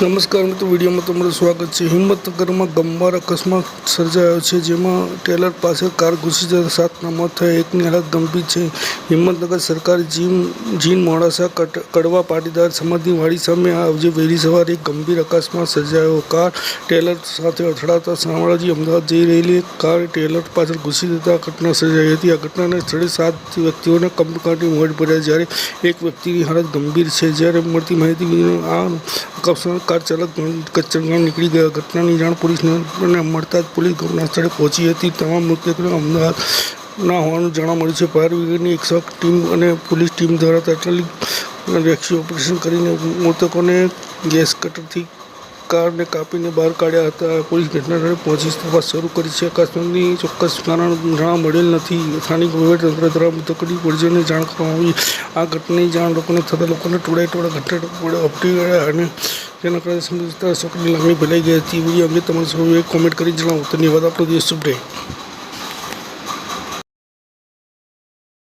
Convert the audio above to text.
નમસ્કાર મિત્રો, વિડીયોમાં તમારું સ્વાગત છે. હિંમતનગરમાં ગંભાર અકસ્માત સર્જાયો છે, જેમાં ટેલર પાસે કાર ઘૂસી જતા સાતના મોત થયા એકની હાલત ગંભીર છે. હિંમતનગર સરકારી જીમ, જીન મોડાસા કડવા પાટીદાર સમાજની વાડી સામે આજે વહેલી સવારે એક ગંભીર અકસ્માત સર્જાયો. કાર ટેલર સાથે અથડાતા શામળાજી અમદાવાદ જઈ રહેલી કાર ટેલર પાછળ ઘૂસી જતા ઘટના સર્જાઈ હતી. આ ઘટનાને સ્થળે સાત વ્યક્તિઓને કમકાટી મોઢ ભર્યા જ્યારે એક વ્યક્તિની હાલત ગંભીર છે. જ્યારે મળતી માહિતી આ અકસ્માત કાર ચાલક કચ્છરગામ નીકળી ગયા. ઘટનાની જાણ પોલીસને મળતા જ પોલીસ ઘટના સ્થળે પહોંચી હતી. તમામ મૃતદેહો અમદાવાદ ના હોવાનું જાણવા મળ્યું છે. ફાયર બ્રિગેડની એકસો ટીમ અને પોલીસ ટીમ દ્વારા તાત્કાલિક રેસ્ક્યુ ઓપરેશન કરીને મૃતકોને ગેસ કટરથી કારને કાપીને બહાર કાઢ્યા હતા. પોલીસ ઘટના સ્થળે પહોંચી તપાસ શરૂ કરી છે. અકસ્માતની ચોક્કસ કારણ જાણવા મળેલ નથી. સ્થાનિક વહીવટતંત્ર દ્વારા મૃતકની પરિજનોને જાણ કરવામાં આવી. આ ઘટનાની જાણ લોકોને થતાં લોકોને ટોળે ટોળા ઘટના ઉપટી ગયા અને જેના કારણે સમજતા શોકની લાગણી ભલાઈ ગઈ હતી. વીડિયો અંગે તમારે સૌએ કોમેન્ટ કરી જણાવો ધન્યવાદ આપણો દિવસ શુભ રહે